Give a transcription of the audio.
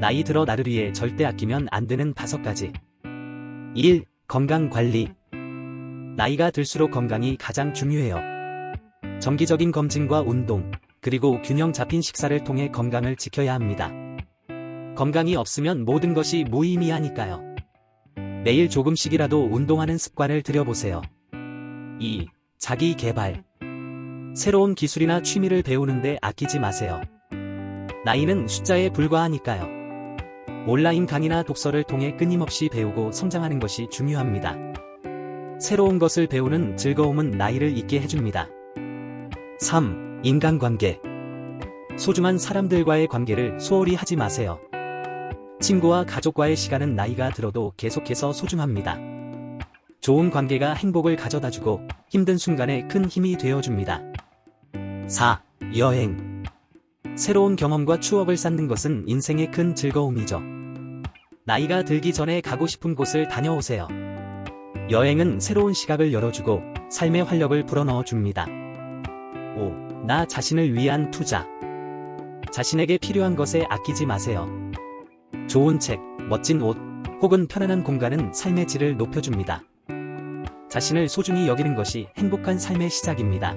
나이 들어 나를 위해 절대 아끼면 안 되는 다섯 가지. 1. 건강 관리. 나이가 들수록 건강이 가장 중요해요. 정기적인 검진과 운동, 그리고 균형 잡힌 식사를 통해 건강을 지켜야 합니다. 건강이 없으면 모든 것이 무의미하니까요. 매일 조금씩이라도 운동하는 습관을 들여보세요. 2. 자기 개발. 새로운 기술이나 취미를 배우는데 아끼지 마세요. 나이는 숫자에 불과하니까요. 온라인 강의나 독서를 통해 끊임없이 배우고 성장하는 것이 중요합니다. 새로운 것을 배우는 즐거움은 나이를 잊게 해줍니다. 3. 인간관계. 소중한 사람들과의 관계를 소홀히 하지 마세요. 친구와 가족과의 시간은 나이가 들어도 계속해서 소중합니다. 좋은 관계가 행복을 가져다주고 힘든 순간에 큰 힘이 되어줍니다. 4. 여행. 새로운 경험과 추억을 쌓는 것은 인생의 큰 즐거움이죠. 나이가 들기 전에 가고 싶은 곳을 다녀오세요. 여행은 새로운 시각을 열어주고 삶의 활력을 불어넣어 줍니다. 5. 나 자신을 위한 투자. 자신에게 필요한 것에 아끼지 마세요. 좋은 책, 멋진 옷, 혹은 편안한 공간은 삶의 질을 높여줍니다. 자신을 소중히 여기는 것이 행복한 삶의 시작입니다.